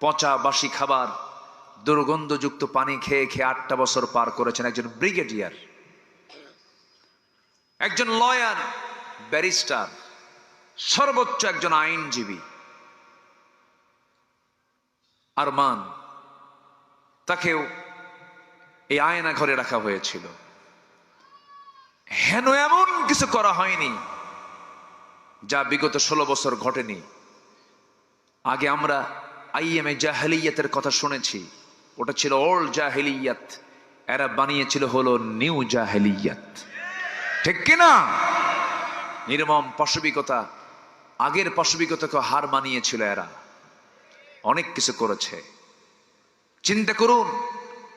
পচা বাসি খাবার দুর্গন্ধযুক্ত পানি খেয়ে খেয়ে আটটা বছর পার করেছেন একজন ব্রিগেডিয়ার। একজন লয়ার, ব্যারিস্টার, সর্বোচ্চ একজন আইনজীবী। আরমান, তাকেও এই আয়না ঘরে রাখা হয়েছিল। হেন এমন কিছু করা হয়নি যা বিগত ষোলো বছর ঘটেনি। আগে আমরা আইএমএ জাহেলিয়াতের কথা শুনেছি। ওটা ছিল ওল্ড জাহেলিয়াত। এরা বানিয়েছিল হলো নিউ জাহেলিয়াত। ঠিক কিনা? নির্মম পাশবিকতা। আগের পাশবিকতাকে হার মানিয়েছিল এরা। অনেক কিছু করেছে। চিন্তা করুন,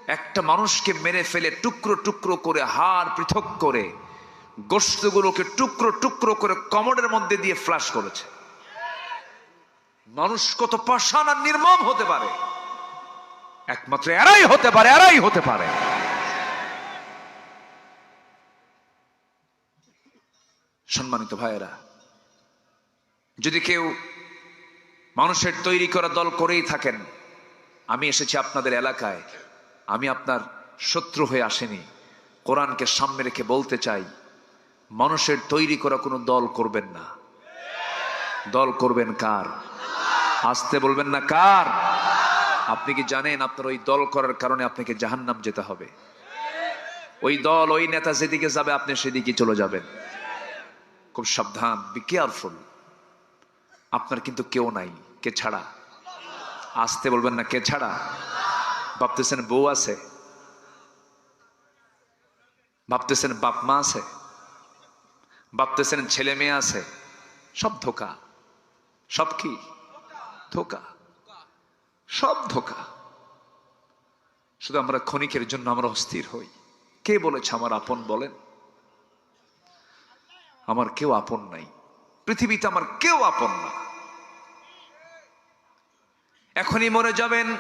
একটা মানুষকে মেরে ফেলে টুকরো টুকরো করে হাড় পৃথক করে গোস্তগুলোকে টুকরো টুকরো করে কমরের মধ্যে দিয়ে ফ্লাশ করেছে। মানুষ কত পাষাণ আর নির্মম হতে পারে। একমাত্র এরাই হতে পারে, এরাই হতে পারে। সম্মানিত ভাইয়েরা, যদি কেউ মানুষের তৈরি করা দল করেই থাকেন, আমি এসেছি আপনাদের এলাকায়, আমি আপনার শত্রু হয়ে আসেনি, কোরআনকে সামনে রেখে বলতে চাই, মানুষের তৈরি করা কোনো দল করবেন না। দল করবেন কার? আসতে বলবেন না, কার? আপনি কি জানেন আপনার ওই দল করার কারণে আপনাকে জাহান্নাম যেতে হবে? ওই দল, ওই নেতা যেদিকে যাবে, আপনি সেদিকে চলে যাবেন। খুব সাবধান বি কেয়ারফুল আপনার কিন্তু কেউ নাই, কে ছাড়া? আসতে বলবেন না, কে ছাড়া? ভাবতেছেন বউ আছে? ভাবতেছেন বাপ মা আছে? ভাবতেছেন ছেলে মেয়ে আছে? সব ধোকা। সব কি? ধোকা, সব ধোকা। শুধু আমরা ক্ষণিকের জন্য আমরা অস্থির হই। কে বলেছে আমার আপন বলেন? আমার কেউ আপন নাই। পৃথিবীতে আমার কেউ আপন না। এখনই মরে যাবেন।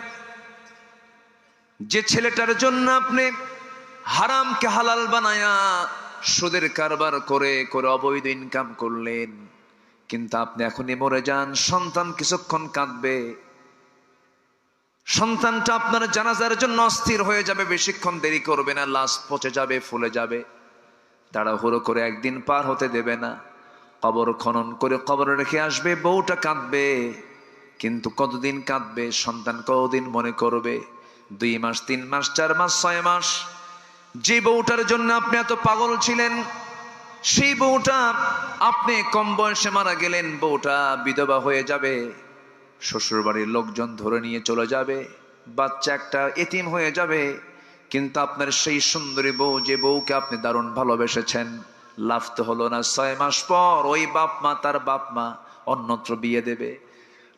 যে ছেলেটার জন্য আপনি হারামকে হালাল বানায়া সুদের কারবার করে করে অবৈধ ইনকাম করলেন কিন্তু আপনি এখনই মরে যান, সন্তান কিছুক্ষণ কাঁদবে। সন্তানটা আপনার জানাজার জন্য অস্থির হয়ে যাবে, বেশিক্ষণ দেরি করবে না, লাশ পচে যাবে, ফুলে যাবে। তাড়াহুড়ো করে একদিন পার হতে দেবে না। কবর খনন করে কবর রেখে আসবে, বউটা কাঁদবে। কিন্তু কতদিন কাঁদবে, সন্তান কতদিন মনে করবে? দুই মাস, তিন মাস, চার মাস, ছয় মাস। যে বউটার জন্য আপনি এত পাগল ছিলেন সেই বউটা, আপনি কম বয়সে মারা গেলেন, বউটা বিধবা হয়ে যাবে শ্বশুর বাড়ির লোকজন ধরে নিয়ে চলে যাবে, বাচ্চা একটা এতিম হয়ে যাবে, কিন্তু আপনার সেই সুন্দরী বউ যে বউকে আপনি দারুণ ভালোবেসেছেন লাভ তো হলো না, ছয় মাস পর ওই বাপ মা তার বাপ মা অন্যত্র বিয়ে দেবে।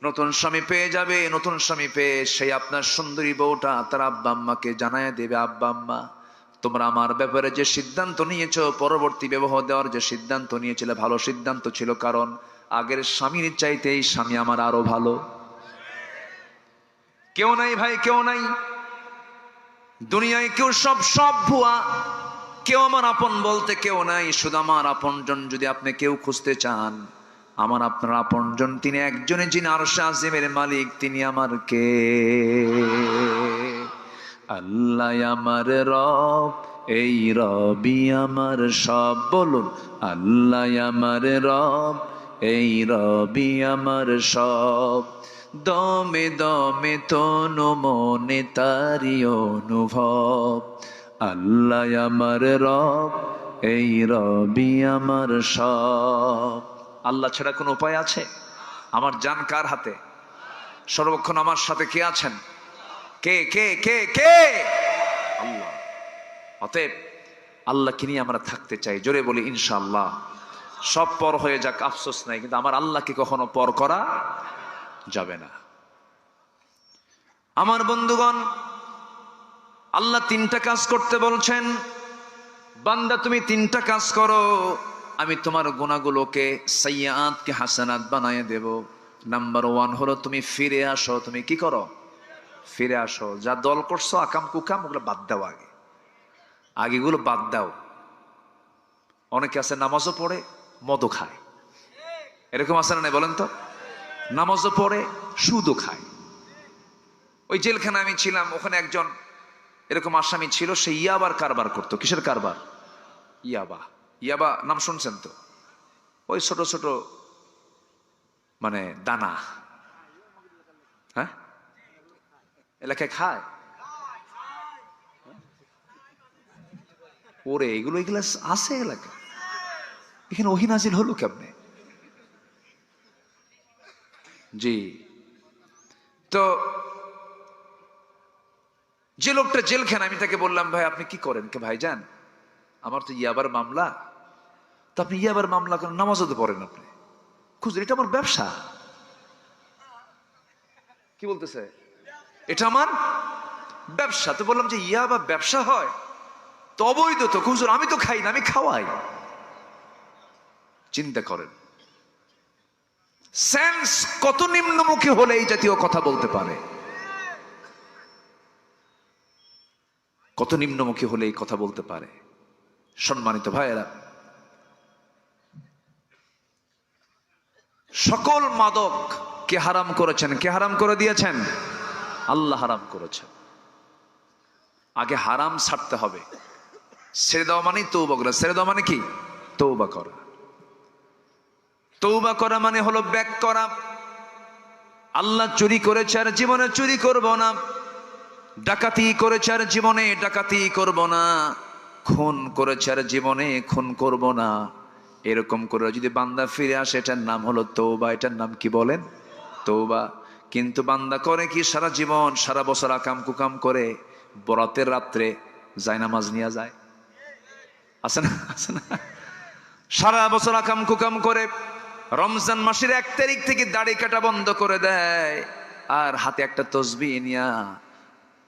নতুন স্বামী পেয়ে যাবে, নতুন স্বামী পেয়ে সেই আপনার সুন্দরী বউটা তার আব্বা আম্মাকে জানায় দেবে, আব্বা আম্মা তোমরা আমার ব্যাপারে যে সিদ্ধান্ত নিয়েছো, পরবর্তী বিবাহ দেওয়ার যে সিদ্ধান্ত নিয়েছিলে, ভালো সিদ্ধান্ত ছিল। কারণ আগের স্বামীর চাইতে এই স্বামী আমার আরও ভালো। কেউ নাই ভাই, কেউ নাই। দুনিয়ায় কেউ সব সব ভুয়া। কেউ আমার আপন বলতে কেউ নাই। শুধু আমার আপনজন যদি আপনি কেউ খুঁজতে চান, আমার আপনার আপনজন, তিনি একজনে যিনি আরশে আজিমের মালিক, তিনি আমার কে আল্লাহ আমার রব, এই রবি আমার সব। বলুন, আল্লাহ আমার রব, এই রবি আমার সব। দমে দমে তনু মনে তারি অনুভব। আল্লাহ আমার রব, এই রবি আমার সব। আল্লাহ ছাড়া কোনো উপায় আছে? আমার জান কার হাতে? সর্বক্ষণ আমার সাথে কে আছেন? কে কে কে কে? আল্লাহ। অতএব আল্লাহকে নিয়ে আমরা থাকতে চাই। জোরে বলি, ইনশাআল্লাহ। সব পর হয়ে যাক, আফসোস নাই, কিন্তু আমার আল্লাহকে কখনো পর করা যাবে না। আমার বন্ধুগণ, আল্লাহ তিনটা কাজ করতে বলছেন। বান্দা, তুমি তিনটা কাজ করো, আমি তোমার গুণাগুলোকে সাইয়াতকে হাসানাত বানায় দেব। নাম্বার ওয়ান হলো, তুমি ফিরে আসো, তুমি কি করো? ফিরে আসো, যা দল করছ, আকাম কুকাম, ওগুলো বাদ দাও আগে। আগেগুলো বাদ দাও। অনেকে আছে, নামাজও পড়ে, মদও খায়। এরকম আছে না বলেন তো? নামাজও পড়ে, সুদও খায়। ওই জেলখানে আমি ছিলাম, ওখানে একজন এরকম আসামি ছিল, সে ইয়াবার কারবার করতো। কিসের কারবার? ইয়াবা। ইয়াবা, নাম শুনছেন তো? ওই ছোট ছোট মানে দানা হ্যাঁ এলাকায় খায় ওরে, এগুলো এগুলো আছে এলাকা এখানে ওহিনাজিল হলো কেমনে? জি। তো, যে লোকটা জেল জেলখানে আমি তাকে বললাম, ভাই, আপনি কি করেন? কে ভাই যান আমার তো ইয়াবার মামলা। তো আপনি ইয়াবার মামলা করেন, নামাজও তো পড়েন আপনি। খুঁজুন এটা আমার ব্যবসা। কি বলতেছে? এটা আমার ব্যবসা। তো বললাম যে ইয়াবা ব্যবসা হয় তো অবৈধ তো খুঁজুন আমি তো খাই না, আমি খাওয়াই। চিন্তা করেন। সেন্স কত নিম্নমুখী হলে এই জাতীয় কথা বলতে পারে? কত নিম্নমুখী হলে এই কথা বলতে পারে? সম্মানিত ভাইয়েরা, সকল মাদক কে হারাম করেছেন, কে হারাম করে দিয়েছেন? আল্লাহ হারাম করেছেন আগে হারাম ছাড়তে হবে। ছেড়ে দেওয়া মানে তৌবা করা। ছেড়ে দেওয়া মানে কি? তৌবা করা। তৌবা করা মানে হলো ব্যাক করা। আল্লাহ চুরি করেছে আর জীবনে চুরি করব না। ডাকাতি করেছে আর জীবনে ডাকাতি করব না। খুন করেছে আর জীবনে খুন করব না। এরকম করে যদি বান্দা ফিরে আসে, এটার নাম হলো তৌবা এটার নাম কি বলেন? তৌবা কিন্তু বান্দা করে কি সারা জীবন, সারা বছর আকাম কুকাম করে বরাতের রাত্রে যায় নামাজ নিয়ে যায়? আছে না? আছে না? সারা বছর আকাম কুকাম করে রমজান মাসের এক তারিখ থেকে দাড়ি কাটা বন্ধ করে দেয় আর হাতে একটা তসবি নিয়া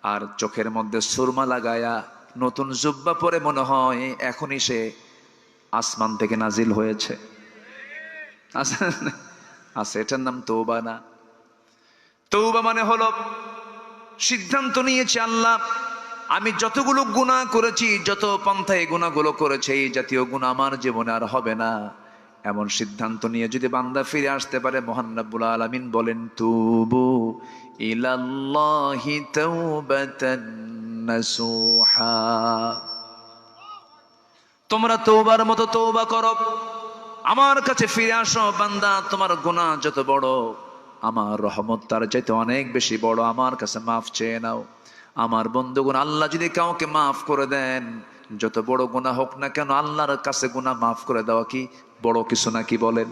আর চোখের মধ্যে সুরমা লাগায়া নতুন জুব্বা পরে মনে হয় এখনই সে আসমান থেকে নাজিল হয়েছে? আছে এটার নাম তৌবা না। তৌবা মানে হলো সিদ্ধান্ত নিয়েছে আল্লাহ, আমি যতগুলো গুণা করেছি, যত পন্থায় গুণাগুলো করেছে, এই জাতীয় গুণ আমার জীবনে আর হবে না। এমন সিদ্ধান্ত নিয়ে যদি বান্দা ফিরে আসতে পারে মোহান্নবুল আলমিন বলেন, তুবু তোমরা তৌবার মতো তৌবা করো। আমার কাছে ফিরে আসো, বান্দা, তোমার গুনাহ যত বড় আমার রহমত তার চাইতে অনেক বেশি বড়, আমার কাছে মাফ চেয়ে নাও। আমার বন্ধুগুণ, আল্লাহ যদি কাউকে মাফ করে দেন, যত বড় গুনাহ হোক না কেন, আল্লাহর কাছে গুনাহ মাফ করে দেওয়া কি বড় কিছু নাকি বলেন?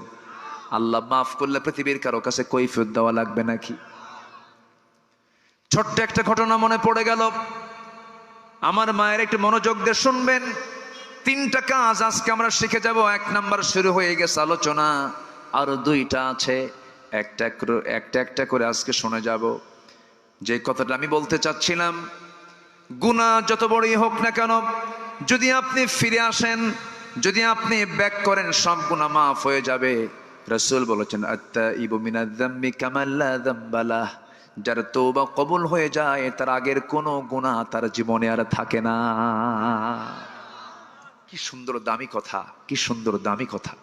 আল্লাহ মাফ করলে পৃথিবীর কারও কাছে কৈফিয়ত দেওয়া লাগবে নাকি? ছোট্ট একটা ঘটনা মনে পড়ে গেল। আমার মায়ের একটু মনোযোগ দিয়ে শুনবেন। তিনটা কাজ আজকে আমরা শিখে যাব। এক নাম্বার শুরু হয়ে গেছে আলোচনা। আরও দুইটা আছে। একটা একটা একটা করে আজকে শুনে যাব। যে কথাটা আমি বলতে চাচ্ছিলাম গুণা যত বড়ই হোক না কেন, যদি আপনি ফিরে আসেন, যদি আপনি ব্যাক করেন, সব গুণা মাফ হয়ে যাবে। রসুল বলেছেন আত্মা ইবু মিনাদ্দাম্মি কামাল্লা দাম্বালা যার তৌবা কবুল হয়ে যায়, তার আগের কোনো গুণা তার জীবনে আর থাকে না। কি সুন্দর দামি কথা, কি সুন্দর দামি কথা।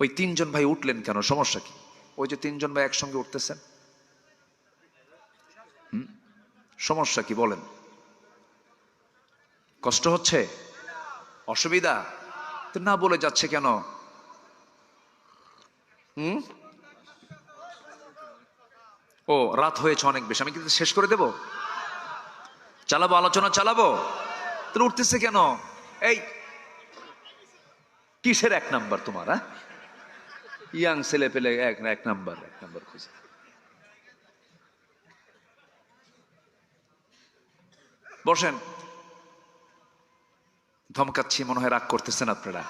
ওই তিনজন ভাই উঠলেন কেন, সমস্যা কি? ওই যে তিনজন ভাই একসঙ্গে উঠতেছেন। সমস্যা কি বলেন? কষ্ট হচ্ছে? অসুবিধা? না বলে যাচ্ছে কেন? হুম? ও, রাত হয়েছে অনেক বেশি। আমি কিন্তু শেষ করে দেব? চালাবো, আলোচনা চালাবো? তো উঠতেছে কেন? এই, কিসের এক নাম্বার তোমার হ্যাঁ? ইয়াং ছেলে পেলে এক এক নাম্বার এক নাম্বার খুঁজে। বসেন। ধমকাচ্ছি, মনে হয় রাগ করতেছেন আপনারা।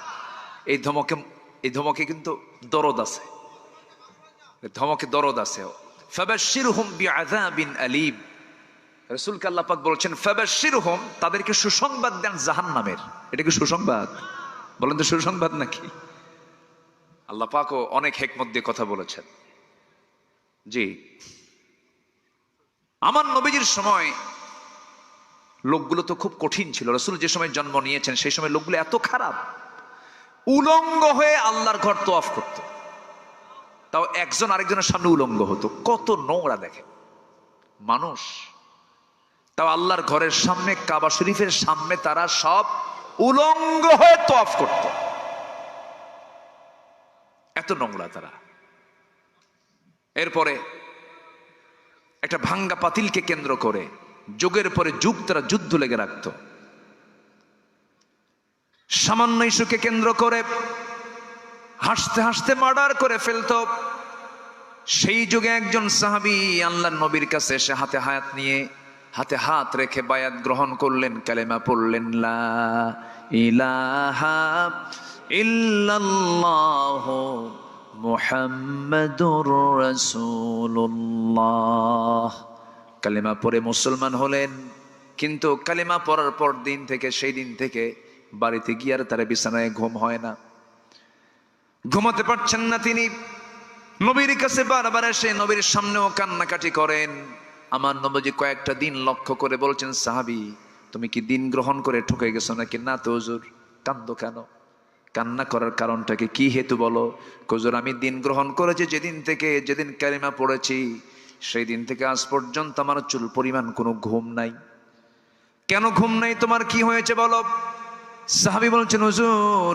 এই ধমকে এই ধমকে কিন্তু দরদ আছে। ধমকে দরদ আছে। ফাবাশশিরহুম বিআযাবিন আলীম। রাসূল আল্লাহ পাক বলছেন, ফাবাশশিরহুম, তাদেরকে সুসংবাদ দেন জাহান্নামের। এটা কি সুসংবাদ? বলেন তো সুসংবাদ নাকি? আল্লাহ পাকও অনেক হেকমত দিয়ে কথা বলেছেন। জি। আমার নবীজির সময় লোকগুলো তো খুব কঠিন ছিল। রসুল যে সময় জন্ম নিয়েছেন, সেই সময় লোকগুলো এত খারাপ। উলঙ্গ হয়ে আল্লাহর ঘর তো অফ করতো। তাও একজন আরেকজনের সামনে উলঙ্গ হতো। কত নোংরা দেখে। মানুষ। তাও আল্লাহর ঘরের সামনে, কাবা শরীফের সামনে তারা সব উলঙ্গ হয়ে তফ করত। এত নোংরা তারা। এরপরে একটা ভাঙ্গা পাতিলকে কেন্দ্র করে যুগের পরে যুগ তারা যুদ্ধ লেগে রাখত। সামান্য ইস্যুকে কেন্দ্র করে হাসতে হাসতে মার্ডার করে ফেলতো। সেই যুগে একজন সাহাবি আল্লাহর নবীর কাছে এসে হাতে হায়াত নিয়ে হাতে হাত রেখে বায়াত গ্রহণ করলেন, কালেমা পড়লেন, লা ইলাহা ইল্লাল্লাহ মুহাম্মাদুর রাসূলুল্লাহ। কালেমা পড়ে মুসলমান হলেন, কিন্তু কালেমা পড়ার পর দিন থেকে, সেই দিন থেকে বাড়িতে গিয়ে আর তার বিছানায় ঘুম হয় না। ঘুমাতে পারছেন না তিনি। নবীর কাছে বারবার এসে নবীর সামনেও কান্নাকাটি করেন। আমার নবজি কয়েকটা দিন লক্ষ্য করে বলছেন, সাহাবি, তুমি কি দিন গ্রহণ করে ঠকে গেছো নাকি? না তো হুজুর, কান্দ কেন? কান্না করার কারণটাকে কি হেতু বলো? কজুর আমি দিন গ্রহণ করেছি, যেদিন থেকে, যেদিন কালিমা পড়েছি সেই দিন থেকে আজ পর্যন্ত আমার চুল পরিমাণ কোনো ঘুম নাই। কেন ঘুম নাই? তোমার কি হয়েছে বলো? সাহাবি বলছেন, হুজুর,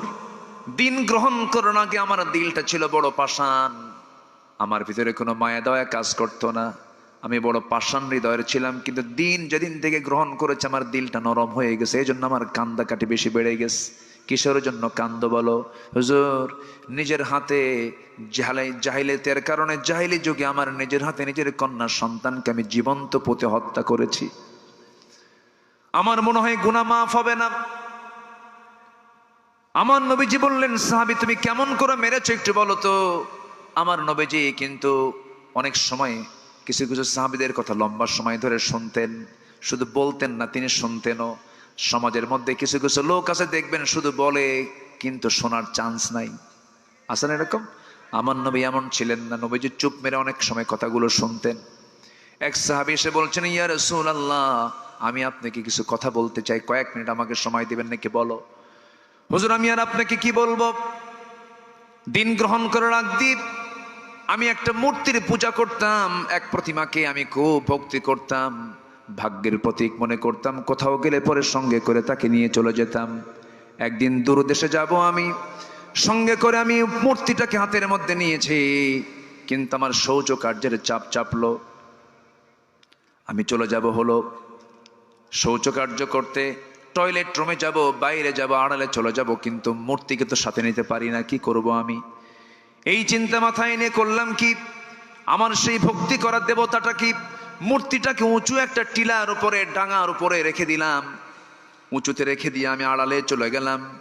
দিন গ্রহণ করার আগে আমার দিলটা ছিল বড় পাষাণ। আমার ভিতরে কোনো মায়া দয়া কাজ করতো না। আমি বড় পাষাণ হৃদয়ের ছিলাম, কিন্তু দিন যেদিন থেকে গ্রহণ করেছে, আমার দিলটা নরম হয়ে গেছে এই জন্য আমার কান্দা কাটি বেশি বেড়ে গেছে। কিসের জন্য কান্দ বলো? হুজুর, নিজের হাতে জাহালাই জাহিলিয়াতের কারণে জাহিলি যুগে আমার নিজের হাতে নিজের কন্যা সন্তানকে আমি জীবন্ত পুঁতে হত্যা করেছি। আমার মনে হয় গুনাহ মাফ হবে না। আমার নবীজি বললেন, সাহাবি, তুমি কেমন করে মেরেছো একটু বলো তো। আমার নবীজি কিন্তু অনেক সময় কিছু কিছু সাহাবিদের কথা লম্বা সময় ধরে শুনতেন। শুধু বলতেন না, তিনি শুনতেনও। সমাজের মধ্যে কিছু কিছু লোক আছে, দেখবেন শুধু বলে, কিন্তু শোনার চান্স নাই। আসেন এরকম? আমার নবী এমন ছিলেন না। নবীজি চুপ মেরে অনেক সময় কথাগুলো শুনতেন। এক সাহাবি এসে বলছেন, ইয়া রসুল আল্লাহ আমি আপনাকে কিছু কথা বলতে চাই। কয়েক মিনিট আমাকে সময় দিবেন নাকি বলো? হুজুর, আমি আর আপনাকে কি বলব? দিন গ্রহণ করার আগ আমি একটা মূর্তির পূজা করতাম। এক প্রতিমাকে আমি খুব ভক্তি করতাম। ভাগ্যের প্রতীক মনে করতাম, কোথাও গেলে পরে সঙ্গে করে তাকে নিয়ে চলে যেতাম। একদিন দূর দেশে যাব আমি, সঙ্গে করে আমি মূর্তিটাকে হাতের মধ্যে নিয়েছি, কিন্তু আমার শৌচ কার্যের চাপ চাপলো। আমি চলে যাব হলো শৌচকার্য করতে, টয়লেট রুমে যাব, বাইরে যাব, আড়ালে চলে যাব, কিন্তু মূর্তিকে তো সাথে নিতে পারি না, কি করব আমি? এই চিন্তা মাথায় এনে করলাম কি, আমার সেই ভক্তি করার দেবতাটা কি মূর্তিটাকে উঁচু একটা টিলার উপরে, ডাঙার উপরে রেখে দিলাম। উঁচুতে রেখে দিয়ে আমি আড়ালে চলে গেলাম।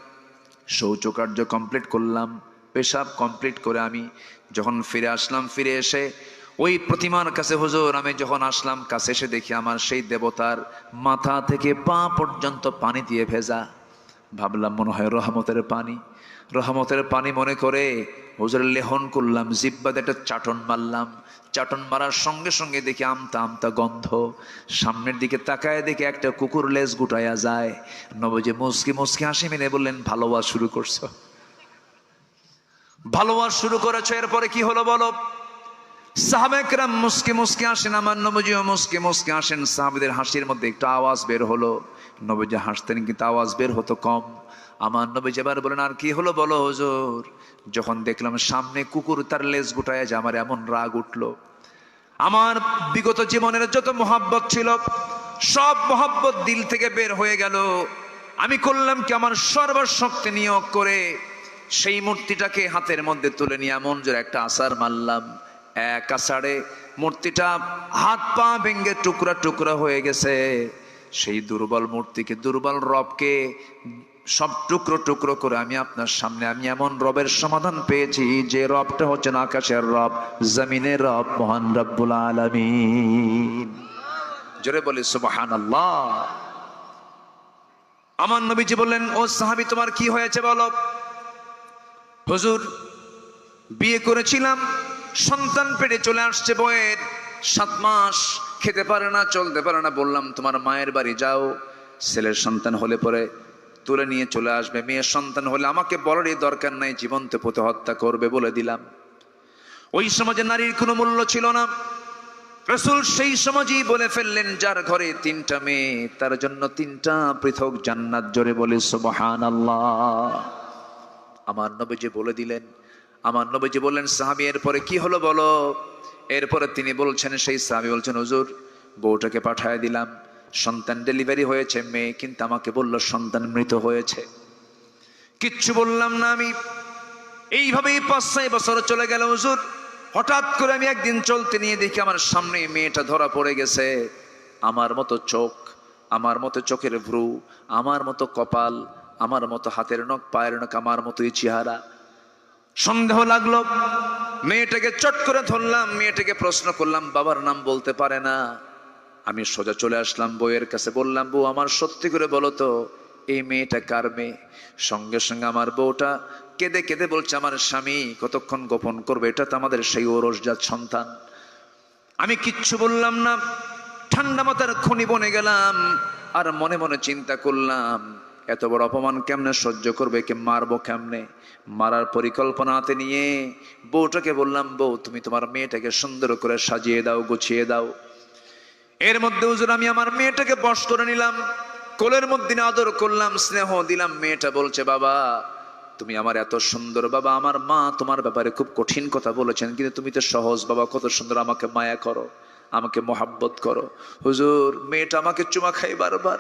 শৌচকার্য কমপ্লিট করলাম। পেশাব কমপ্লিট করে আমি যখন ফিরে আসলাম, ফিরে এসে ওই প্রতিমার কাছে হুজুর, আমি যখন আসলাম, কাছে এসে দেখি আমার সেই দেবতার মাথা থেকে পা পর্যন্ত পানি দিয়ে ভেজা। ভাবলাম মনে হয় রহমতের পানি। রহমতের পানি মনে করে, হুজুর, লেহন করলাম জিব্বাতে একটা চাটন মারলাম। চাটন মারার সঙ্গে সঙ্গে দেখি আমতা আমতা গন্ধ। সামনের দিকে তাকায় দেখে একটা কুকুর লেজ গুটাইয়া যায়। নবজি মুসকি মুসকি হাসি মেনে বললেন ভালোবাস শুরু করছ। ভালোবাস শুরু করেছ, এরপরে কি হলো বলো? সাহাবেকরাম মুসকে মুসকে আসেন আমার নবজিও মুসকে মুসকে আসেন সাহাবিদের হাসির মধ্যে একটু আওয়াজ বের হলো। নবজি হাসতেন কিন্তু আওয়াজ বের হতো কম। আমার নবী এবার বলেন, আর কি হলো বলো হুজুর? যখন দেখলাম সামনে কুকুর তার লেজ গুটায় যে আমার এমন রাগ উঠল। আমার বিগত জীবনের যত মহাব্বত ছিল, সব মোহাব্বত দিল থেকে বের হয়ে গেল। আমি করলাম কি, আমার সর্বশক্তি নিয়োগ করে সেই মূর্তিটাকে হাতের মধ্যে তুলে নিয়ে এমন জোরে একটা আসার মারলাম। এক আষাঢ়ে মূর্তিটা হাত পা ভেঙ্গে টুকরা টুকরা হয়ে গেছে। সেই দুর্বল মূর্তিকে, দুর্বল রবকে সব টুকরো টুকরো করে আমি আপনার সামনে, আমি এমন রবের সমাধান পেয়েছি যে রবটা হচ্ছেন আকাশের রব, জমিনের রব, মহান রব্বুল আলমিন। জোরে বলি সুবাহান আল্লাহ আমার নবীজি বললেন, ও সাহাবি, তোমার কি হয়েছে বলো? হুজুর, বিয়ে করেছিলাম, সন্তান পেটে চলে আসছে বয়ের সাত মাস খেতে পারে না, চলতে পারে না, বললাম, তোমার মায়ের বাড়ি যাও, ছেলের সন্তান হলে পরে তুলে নিয়ে চলে আসবে। মেয়ের সন্তান হলে আমাকে বলারই দরকার নাই, জীবন্ত পুঁতে হত্যা করবে বলে দিলাম। ওই সমাজে নারীর কোনো মূল্য ছিল না। রসুল সেই সমাজই বলে ফেললেন, যার ঘরে তিনটা মেয়ে, তার জন্য তিনটা পৃথক জান্নাত। জোরে বলে সুবহান আমার নবীজি বলে দিলেন, আমার নবীজি বললেন, সাহাবি, এরপরে কি হলো বলো? এরপরে তিনি বলছেন, সেই সাহাবি বলছেন, হুজুর, বউটাকে পাঠায় দিলাম। সন্তান ডেলিভারি হয়েছে, মেয়ে কিন্তু আমাকে বলল সন্তান মৃত হয়েছে। কিচ্ছু বললাম না আমি। এইভাবেই পাঁচ ছয় বছর চলে গেল হুজুর। হঠাৎ করে আমি একদিন চলতে নিয়ে দেখি আমার সামনে মেয়েটা ধরা পড়ে গেছে। আমার মতো চোখ, আমার মতো চোখের ভ্রু, আমার মতো কপাল, আমার মতো হাতের নখ, পায়ের নখ, আমার মতোই চেহারা। সন্দেহ লাগল। মেয়েটাকে চট করে ধরলাম, মেয়েটাকে প্রশ্ন করলাম, বাবার নাম বলতে পারে না। আমি সোজা চলে আসলাম বইয়ের কাছে, বললাম, বউ, আমার সত্যি করে বলো তো, এই মেয়েটা কার মেয়ে? সঙ্গে সঙ্গে আমার বউটা কেঁদে কেঁদে বলছে, আমার স্বামী কতক্ষণ গোপন করবে? এটা তো আমাদের সেই ওরসজাত সন্তান। আমি কিচ্ছু বললাম না, ঠান্ডা মাথার খনি বনে গেলাম আর মনে মনে চিন্তা করলাম, এত বড় অপমান কেমনে সহ্য করবে কে মারবো কেমনে? মারার পরিকল্পনা হাতে নিয়ে বউটাকে বললাম, বউ, তুমি তোমার মেয়েটাকে সুন্দর করে সাজিয়ে দাও, গুছিয়ে দাও। এর মধ্যে, হুজুর, আমি আমার মেয়েটাকে বশ করে নিলাম। কোলের মধ্যে আদর করলাম, স্নেহ দিলাম। মেয়েটা বলছে, বাবা, তুমি আমার এত সুন্দর বাবা, আমার মা তোমার ব্যাপারে খুব কঠিন কথা বলেছেন, কিন্তু তুমি তো সহজ বাবা, কত সুন্দর, আমাকে মায়া করো, আমাকে মোহাব্বত করো। হুজুর, মেয়েটা আমাকে চুমা খাই বারবার।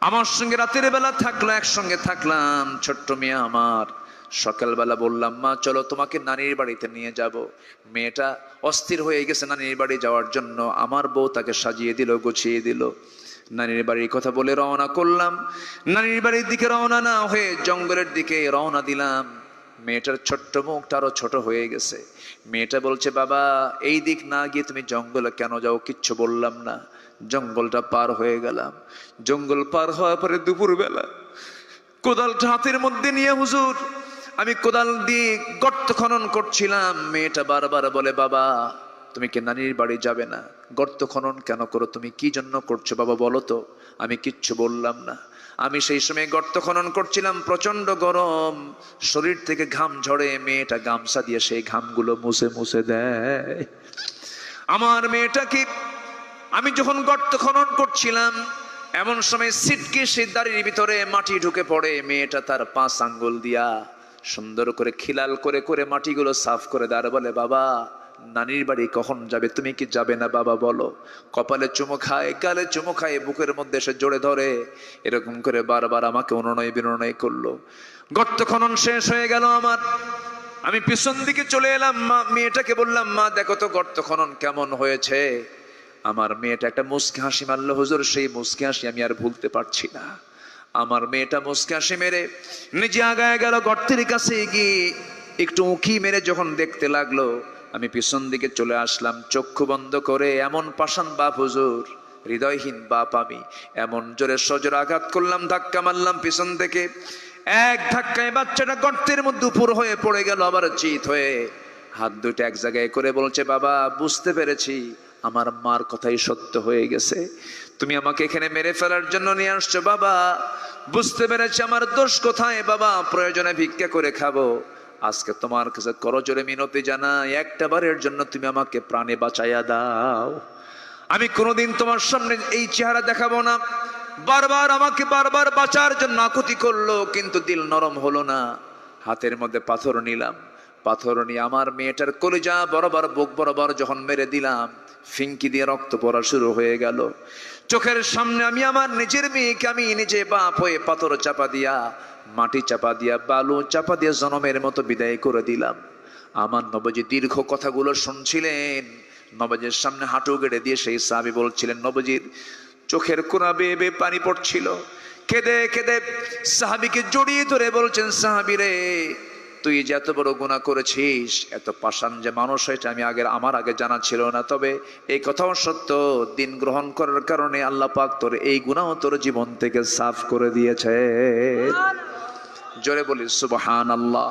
আমার সঙ্গে রাতের বেলা থাকল, একসঙ্গে থাকলাম, ছোট্ট মেয়ে আমার। সকালবেলা বললাম, মা, চলো তোমাকে নানির বাড়িতে নিয়ে যাব। মেয়েটা অস্থির হয়ে গেছে নানির বাড়ি যাওয়ার জন্য। আমার বউ তাকে সাজিয়ে দিল, গুছিয়ে দিল। নানির বাড়ির কথা বলে রওনা করলাম। নানির বাড়ির দিকে রওনা না হয়ে জঙ্গলের দিকে রওনা দিলাম। মেয়েটার ছোট্ট মুখটা আরও ছোট হয়ে গেছে। মেয়েটা বলছে, বাবা, এই দিক না গিয়ে তুমি জঙ্গলে কেন যাও? কিচ্ছু বললাম না। জঙ্গলটা পার হয়ে গেলাম। জঙ্গল পার হওয়ার পরে দুপুরবেলা কোদালটা হাতের মধ্যে নিয়ে হুজুর আমি কোদাল দিয়ে গর্ত খনন করছিলাম। মেয়েটা বারবার বলে, বাবা, তুমি কি নানির বাড়ি যাবে না? গর্ত খনন কেন করো? তুমি কি জন্য করছ? বাবা, বলো তো। আমি কিচ্ছু বললাম না। আমি সেই সময় গর্ত খনন করছিলাম প্রচণ্ড গরম। শরীর থেকে ঘাম ঝরে, মেয়েটা গামছা দিয়ে সেই ঘামগুলো মুছে মুছে দেয়। আমার মেয়েটা কি, আমি যখন গর্ত খনন করছিলাম, এমন সময় সিটকে সে দাড়ির ভিতরে মাটি ঢুকে পড়ে। মেয়েটা তার পাঁচ আঙ্গুল দিয়া সুন্দর করে খিলাল করে করে মাটিগুলো সাফ করে দাঁড় বলে, বাবা, নানির বাড়ি কখন যাবে? তুমি কি যাবে না বাবা, বলো। কপালে চুমো খায়, গালে চুমো খায়, বুকের মধ্যে এসে জোরে ধরে। এরকম করে বারবার আমাকে অনুনয় বিনয় করল। গর্ত খনন শেষ হয়ে গেল আমার। আমি পিছন দিকে চলে এলাম, মা, মেয়েটাকে বললাম, মা, দেখো তো গর্ত খনন কেমন হয়েছে। আমার মেয়েটা একটা মুসকে হাসি মারলো, হুজুর, সেই মুসকে হাসি আমি আর ভুলতে পারছি না। আমার মেয়েটা মুসকে হাসি মেরে নিজে আগায় গেল, গর্তের কাছে গিয়ে একটু উঁকি মেরে যখন দেখতে লাগল, আমি পিছন দিকে চলে আসলাম, চক্ষু বন্ধ করে এমন পাষাণ বাপ হুজুর, হৃদয়হীন বাপ আমি। এমন জোরে সজোর আঘাত করলাম, ধাক্কা মারলাম পিছন থেকে। এক ধাক্কায় বাচ্চাটা গর্তের মধ্যে উপর হয়ে পড়ে গেল, আবার চিত হয়ে হাত দুইটা এক জায়গায় করে বলছে, বাবা, বুঝতে পেরেছি, আমার মার কথাই সত্য হয়ে গেছে। তুমি আমাকে এখানে মেরে ফেলার জন্য নিয়ে আসছো, বাবা। বুঝতে পেরেছি আমার দোষ কোথায়, বাবা। প্রয়োজনে ভিক্ষা করে খাব। আজকে তোমার কাছে করজোরে মিনতি জানাই, একটা বারের জন্য তুমি আমাকে প্রাণে বাঁচাইয়া দাও। আমি কোনোদিন তোমার সামনে এই চেহারা দেখাবো না। বারবার আমাকে বারবার বাঁচার জন্য আকুতি করল, কিন্তু দিল নরম হলো না। হাতের মধ্যে পাথর নিলাম। পাথর নিয়ে আমার মেয়েটার কলিজা বরাবর, বুক বরাবর যখন মেরে দিলাম ফিঙ্কি দিয়ে রক্ত পড়া শুরু হয়ে গেল। চোখের সামনে আমি আমার নিজের মেয়েকে আমি নিজে বাপ হয়ে পাথর চাপা দিয়া, মাটি চাপা দিয়া, বালু চাপা দিয়া জনমের মতো বিদায় করে দিলাম। আমার নবজি দীর্ঘ কথাগুলো শুনছিলেন। নবজির সামনে হাঁটু গেড়ে দিয়ে সেই সাহাবি বলছিলেন, নবজির চোখের কোনা বেয়ে বেয়ে পানি পড়ছিল। কেঁদে কেঁদে সাহাবিকে জড়িয়ে ধরে বলছেন, সাহাবি রে তুই যে এত বড় গুণা করেছিস এত পাষাণ যে মানুষ হয়েছে আমি আগে আমার আগে জানা ছিল না। তবে এই কথাও সত্য দিন গ্রহণ করার কারণে আল্লাহ পাক তোর এই গুণাও তোর জীবন থেকে সাফ করে দিয়েছে। জোরে বলি সুবহান আল্লাহ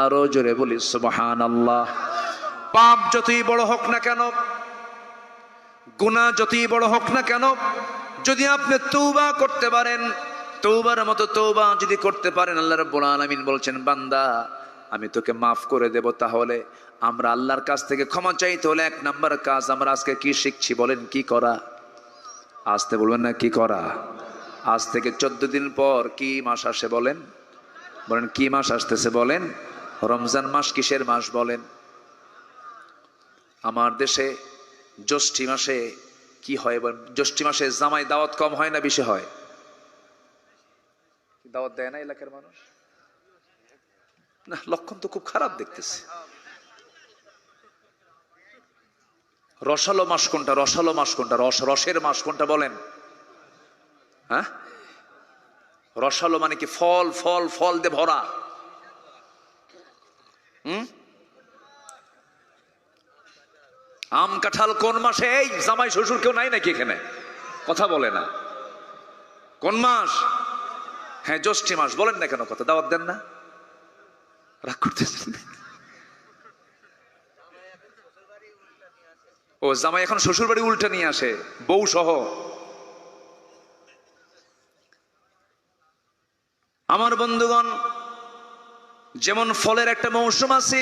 আরও জোরে বলি সুবহান আল্লাহ পাপ যতই বড় হোক না কেন গুণা যতই বড় হোক না কেন যদি আপনি তৌবা করতে পারেন তৌবার মতো তৌবা যদি করতে পারেন, আল্লাহ রাব্বুল আলামিন বলছেন, বান্দা, আমি তোকে মাফ করে দেব তাহলে আমরা আল্লাহর কাছ থেকে ক্ষমা চাইতে হলে এক নাম্বার কাজ আমরা আজকে কি শিখছি বলেন, কি করা? আসতে বলবেন না, কি করা? আজ থেকে চোদ্দ দিন পর কি মাস আসে বলেন? বলেন, কি মাস আসতেছে বলেন? রমজান মাস কিসের মাস বলেন? আমার দেশে জ্যৈষ্ঠী মাসে কি হয়? জ্যৈষ্ঠী মাসে জামাই দাওয়াত কম হয় না বেশি হয়? দাওয়াত দেয় না এলাকার মানুষ? না, লক্ষণ তো খুব খারাপ দেখতেছে। রসালো মাস কোনটা? রসালো মাস কোনটা? রস, রসের মাস কোনটা বলেন? হ্যাঁ? রসালো মানে কি ফল ফল ফল দিয়ে ভরা? হুম? আম কাঁঠাল কোন মাসে? এই জামাই শ্বশুর কেউ নাই নাকি এখানে? কথা বলে না। কোন মাস? হ্যাঁ জ্যৈষ্ঠী মাস বলেন না কেন কথা, দাওয়াত দেন না। রাগ করতেছেন। ও, জামাই এখন শ্বশুর বাড়ি উল্টে নিয়ে আসে, বউ সহ। আমার বন্ধুগণ, যেমন ফলের একটা মৌসুম আছে,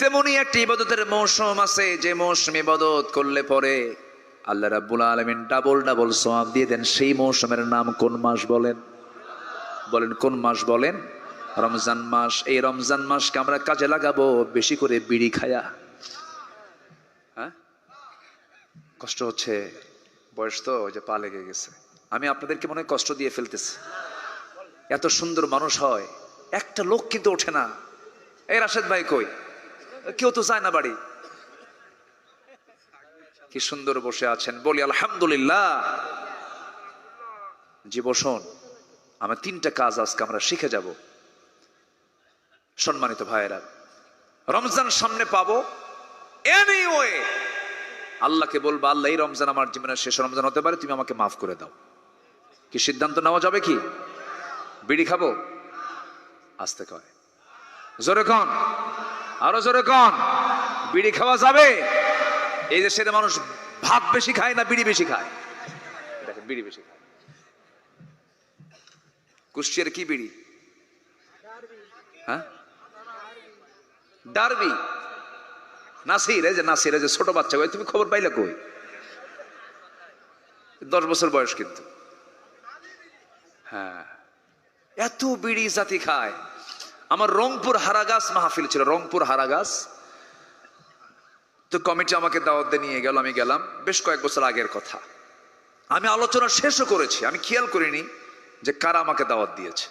তেমনি একটি ইবাদতের মৌসুম আছে, যে মৌসুম ইবাদত করলে পরে আল্লাহ রাব্বুল আলামিন ডাবল ডাবল সওয়াব দিয়ে দেন, সেই মৌসুমের নাম কোন মাস বলেন? বলেন, কোন মাস বলেন? রমজান মাস। এই রমজান মাসকে আমরা কাজে লাগাবো, বেশি করে বিড়ি খায়া। হ্যাঁ? কষ্ট হচ্ছে, বয়স তো, ওই যে পা লেগে গেছে। আমি আপনাদেরকে মনে কষ্ট দিয়ে ফেলতেছি। এত সুন্দর মানুষ হয়, একটা লোক কিন্তু ওঠে না। এই রাশেদ ভাই কই? কেউ তো যায় না বাড়ি। কি সুন্দর বসে আছেন। বলি, আলহামদুলিল্লাহ। জি, বসুন। আমার তিনটা কাজ আজকে আমরা শিখে যাব। সম্মানিত ভাইয়েরা, রমজান সামনে পাবো এনিওয়ে আল্লাহকে বলব, আল্লাহ, এই রমজান আমার জীবনের শেষ রমজান হতে পারে, তুমি আমাকে মাফ করে দাও। কি সিদ্ধান্ত নেওয়া যাবে কি? বিড়ি খাব? আসতে কয় জোরে কন। আরও জোরে কন। বিড়ি খাওয়া যাবে? এই দেশের মানুষ ভাত বেশি খায় না বিড়ি বেশি খায়? দেখেন বিড়ি বেশি খায়। কুষ্টিয়ার কি বিড়ি? হ্যাঁ? ডারবি। নাসির, এই যে নাসির, এই যে ছোট বাচ্চা তুমি খবর পাইলে কই? দশ বছর বয়স কিন্তু। হ্যাঁ। এত বিড়ি জাতি খায়। আমার রংপুর হারাগাছ মাহফিল ছিল, রংপুর হারাগাছ। তো কমিটি আমাকে দাওয়াত নিয়ে গেল, আমি গেলাম। বেশ কয়েক বছর আগের কথা। আমি আলোচনা শেষও করেছি, আমি খেয়াল করিনি। যে কারা আমাকে দাওয়াত দিয়েছে।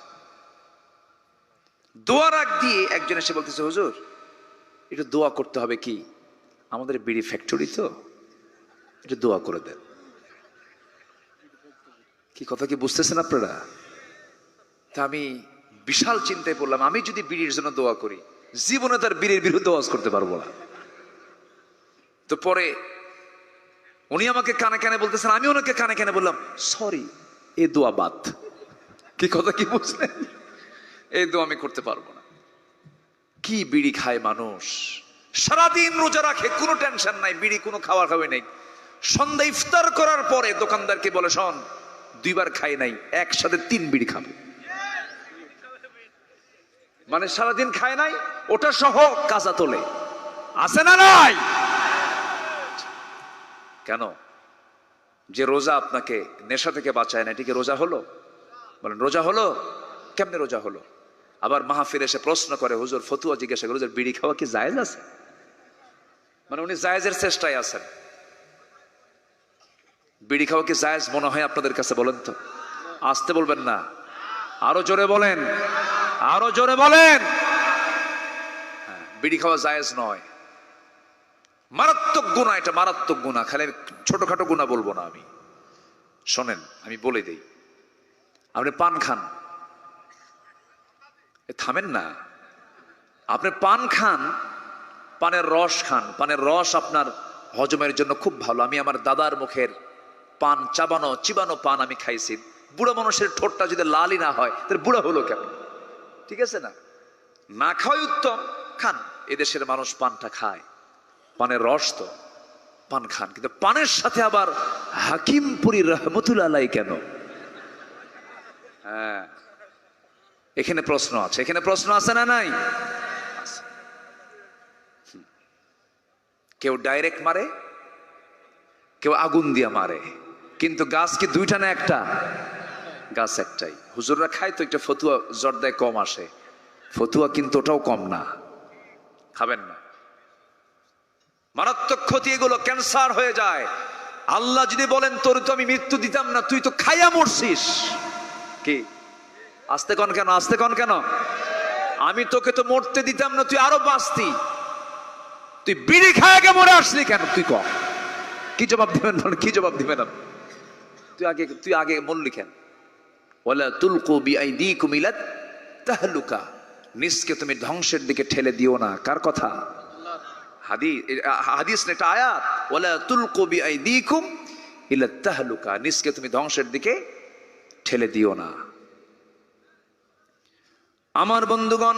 দোয়ার আগ দিয়ে একজন এসে বলতেছে, হুজুর, একটু দোয়া করতে হবে কি? আমাদের বিড়ি ফ্যাক্টরি তো, একটু দোয়া করে দেন। কি কথা কি বুঝতেছেন আপনারা? তা আমি বিশাল চিন্তায় পড়লাম, আমি যদি বিড়ির জন্য দোয়া করি, জীবনে তার বিড়ির বিরুদ্ধে ওয়াজ করতে পারব না। তো পরে উনি আমাকে কানে কানে বলতেছেন, আমি ওনাকে কানে কানে বললাম, সরি, এ দোয়া বাদ। কি কথা কি বুঝলেন এই দোয়া আমি করতে পারব না। কি বিড়ি খায় মানুষ? সারাদিন রোজা রাখে, কোনো টেনশন নাই, বিড়ি কোনো খাওয়া খাওয়া নেই। সন্ধ্যা ইফতার করার পরে দোকানদারকে বলে, শোন, দুইবার খাই নাই, একসাথে তিন বিড়ি খাবে। মানে সারাদিন খায় নাই, ওটা সহ কাজা তোলে। আছে না নাই? কেন? যে রোজা আপনাকে নেশা থেকে বাঁচায় না এটিকে রোজা হলো? বলেন রোজা হলো? কেমনে রোজা হলো? আবার মাহফির এসে প্রশ্ন করে হুজুর ফতুয়া জিজ্ঞাসা করে হুজুর বিড়ি খাওয়া কি জায়েজ আছে? মানে উনি জায়েজের চেষ্টায় আছেন। বিড়ি খাওয়া কি জায়েজ মনে হয় আপনাদের কাছে বলেন তো? আসতে বলবেন না। আরও জোরে বলেন। আরও জোরে বলেন। হ্যাঁ, বিড়ি খাওয়া জায়েজ নয়। মারাত্মক গুণা এটা মারাত্মক গুণা খালি ছোটখাটো গুণা বলব না আমি। শোনেন আমি বলে দেই। আপনি পান খান। থামেন না। আপনি পান খান, পানের রস খান। পানের রস আপনার হজমের জন্য খুব ভালো। আমি আমার দাদার মুখের পান, চাবানো, চিবানো পান আমি খাইছি। বুড়ো মানুষের ঠোঁটটা যদি লালই না হয়, তাহলে বুড়ো হলো কেমন? ঠিক আছে না? না খাওয়াই উত্তম, খান। এদেশের মানুষ পানটা খায়। পানের রস তো, পান খান। কিন্তু পানের সাথে আবার হাকিমপুরি রহমতুল আলাই কেন? হ্যাঁ। এখানে প্রশ্ন আছে। এখানে প্রশ্ন আছে না নাই? কেউ ডাইরেক্ট মারে, কেউ আগুন দিয়ে মারে। কিন্তু গাছ কি দুইটা না একটা? গাছ একটাই। হুজুররা খায় তো, একটা ফতুয়া জর্দায় কম আসে। ফতুয়া কিন্তু ওটাও কম না। খাবেন না। মারাত্মক ক্ষতি, এগুলো ক্যান্সার হয়ে যায়। আল্লাহ যদি বলেন, তোর তো আমি মৃত্যু দিতাম না, তুই তো খাইয়া মরছিস। কি? আসতে কন কেন, আসতে কন কেন? আমি তোকে তো মরতে দিতাম না, তুই আরও বাঁচতি। তুই বিড়ি খায়াকে মরে আসলি কেন? তুই ক। কি জবাব দিবেন কি জবাব দিবেন আপনি? তুই আগে তুই আগে মরলি কেন? ওলা তুলকু বিআইদিকুম ইলা তাহলুকা। নিসকে তুমি ধ্বংসের দিকে ঠেলে দিও না। কার কথা? হাদিস হাদিস না একটা আয়াত। ওলা তুলকু বিআইদিকুম ইলা তাহলুকা। নিজকে তুমি ধ্বংসের দিকে ঠেলে দিও না। আমার বন্ধুগণ